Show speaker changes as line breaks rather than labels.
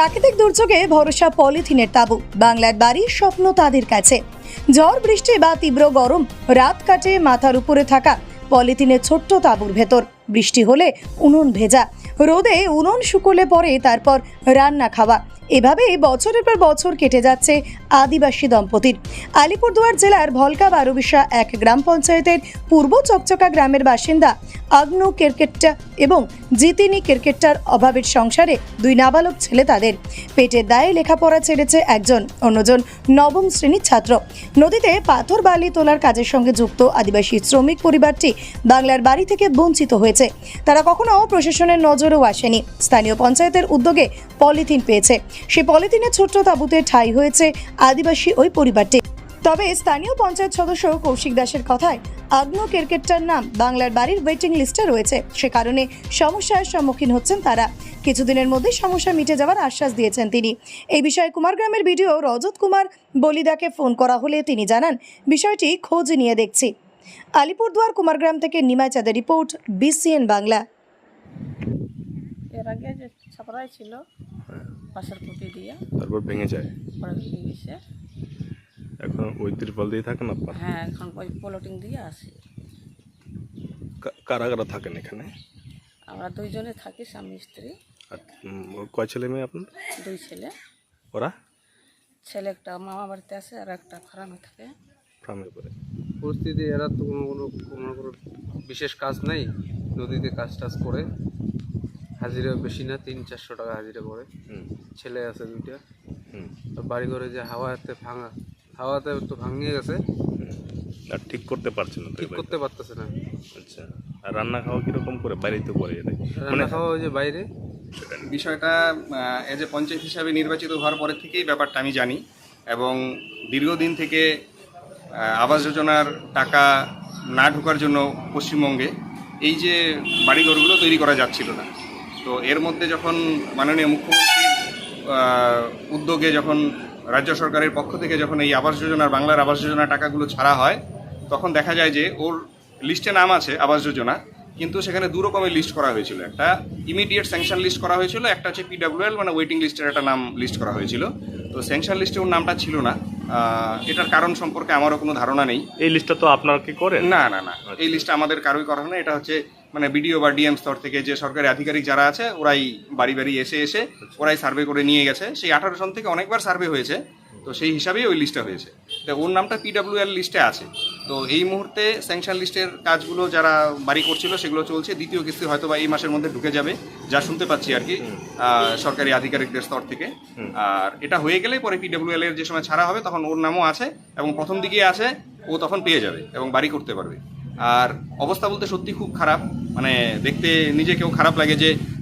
প্রাকৃতিক দুর্যোগে ভরসা পলিথিনের তাবু। বাংলার বাড়ির স্বপ্ন তাদের কাছে। ঝড়, বৃষ্টি বা তীব্র গরম রাত কাটে মাথার উপরে থাকা পলিথিনের ছোট্ট তাঁবুর ভেতর। বৃষ্টি হলে উনুন ভেজা। রোদে উনুন শুকলে পরে তারপর রান্না খাওয়া। এভাবেই বছরের পর বছর কেটে যাচ্ছে আদিবাসী দম্পতির। আলিপুরদুয়ার জেলার ভলকা বারোবিশা এক গ্রাম পঞ্চায়েতের পূর্ব চকচকা গ্রামের বাসিন্দা আগ্নু কেরকেট্টা এবং জিতিনি কেরকেট্টার অভাবের সংসারে দুই নাবালক ছেলে তাদের। পেটের দায়ে লেখাপড়া ছেড়েছে একজন, অন্যজন নবম শ্রেণির ছাত্র। নদীতে পাথর বালি তোলার কাজের সঙ্গে যুক্ত আদিবাসী শ্রমিক পরিবারটি বাংলার বাড়ি থেকে বঞ্চিত হয়েছে। তারা কখনো প্রশাসনের নজরেও আসেনি। স্থানীয় পঞ্চায়েতের উদ্যোগে পলিথিন পেয়েছে। সে পলিথিনের ছোট্ট তাঁবুতে ঠাঁই হয়েছে আদিবাসী ওই পরিবারটি। তবে স্থানীয় পঞ্চায়েত সদস্য কৌশিক দাসের কথায়, আগ্নেয় ক্রিকেটটার নাম বাংলার বাড়ির ওয়েটিং লিস্টে রয়েছে। সে কারণে সমস্যার সম্মুখীন হচ্ছেন তারা। কিছুদিনের মধ্যে সমস্যা মিটে যাওয়ার আশ্বাস দিয়েছেন তিনি। এই বিষয়ে কুমারগ্রামের ভিডিও রজত কুমার বলিদাকে ফোন করা হলে তিনি জানান, বিষয়টি খোঁজ নিয়ে দেখছি। আলিপুরদুয়ার কুমারগ্রাম থেকে নিমাই চাঁদের রিপোর্ট, বিসিএন বাংলা।
এর আগে যে ছিল পাশের পুঁতি দিয়ে
তারপর ভেঙে যায়।
পরে ভেঙে গেছে।
এখন ওই তিরপল দিয়ে থাকেন আপনার
হ্যাঁ এখন ওই পলটিং দিয়ে আসি
কা- কারা কারা থাকেন এখানে?
আমরা দুইজনে থাকি স্বামী স্ত্রী।
আর কয় ছেলে মেয়ে আপনার?
দুই ছেলে।
ওরা?
ছেলে একটা মামা বাড়িতে আছে আর একটা ফার্মে থাকে।
ফার্মে করে
পরিস্থিতি এরা তো কোনো কোনো কোনো কোনো বিশেষ কাজ নেই। নদীতে কাজ টাজ করে। হাজিরা বেশি না তিন চারশো টাকা হাজিরা করে
হুম।
ছেলে আছে দুইটা।
হুম।
তো বাড়ি ঘরে যে হাওয়াতে ভাঙা হাওয়াতে তো ভাঙিয়ে গেছে।
আর ঠিক করতে পারছে না
ঠিক করতে পারতেছে না।
আচ্ছা। আর রান্না খাওয়া কীরকম করে? বাইরেই তো করে এটা মানে
রান্না খাওয়া ওই যে বাইরে।
বিষয়টা এজ এ পঞ্চায়েত হিসাবে নির্বাচিত হওয়ার পরে থেকেই ব্যাপারটা আমি জানি। এবং দীর্ঘদিন থেকে আবাস যোজনার টাকা না ঢোকার জন্য পশ্চিমবঙ্গে এই যে বাড়িঘরগুলো তৈরি করা যাচ্ছিল না। তো এর মধ্যে যখন মাননীয় মুখ্যমন্ত্রীর উদ্যোগে যখন রাজ্য সরকারের পক্ষ থেকে যখন এই আবাস যোজনার বাংলার আবাস যোজনা টাকাগুলো ছাড়া হয় তখন দেখা যায় যে ওর লিস্টে নাম আছে আবাস যোজনা কিন্তু সেখানে দু রকমের লিস্ট করা হয়েছিল। একটা ইমিডিয়েট স্যাংশন লিস্ট করা হয়েছিল একটা হচ্ছে পিডাব্লিউএল মানে ওয়েটিং লিস্টের একটা নাম লিস্ট করা হয়েছিল। তো স্যাংশন লিস্টে ওর নামটা ছিল না। এটার কারণ সম্পর্কে আমারও কোনো ধারণা নেই।
এই লিস্টটা তো আপনার কি করেন?
না না না। এই লিস্টটা আমাদের কারোই করা হয় না। এটা হচ্ছে মানে বিডিও বা ডিএম স্তর থেকে যে সরকারি আধিকারিক যারা আছে ওরাই বাড়ি বাড়ি এসে এসে ওরাই সার্ভে করে নিয়ে গেছে। সেই আঠারো সন থেকে অনেকবার সার্ভে হয়েছে তো সেই হিসাবেই ওই লিস্টটা হয়েছে। তো ওর নামটা পিডাব্লিউএল লিস্টে আছে। তো এই মুহূর্তে স্যাংশন লিস্টের কাজগুলো যারা বাড়ি করছিল সেগুলো চলছে। দ্বিতীয় কিস্তি হয়তো বা এই মাসের মধ্যে ঢুকে যাবে যা শুনতে পাচ্ছি আর কি সরকারি আধিকারিকদের স্তর থেকে। আর এটা হয়ে গেলে পরে পিডাব্লিউএল এর যে সময় ছাড়া হবে তখন ওর নামও আছে এবং প্রথম দিকে আছে ও তখন পেয়ে যাবে এবং বাড়ি করতে পারবে। আর অবস্থা বলতে সত্যি খুব খারাপ। মানে দেখতে নিজেকেও খারাপ লাগে যে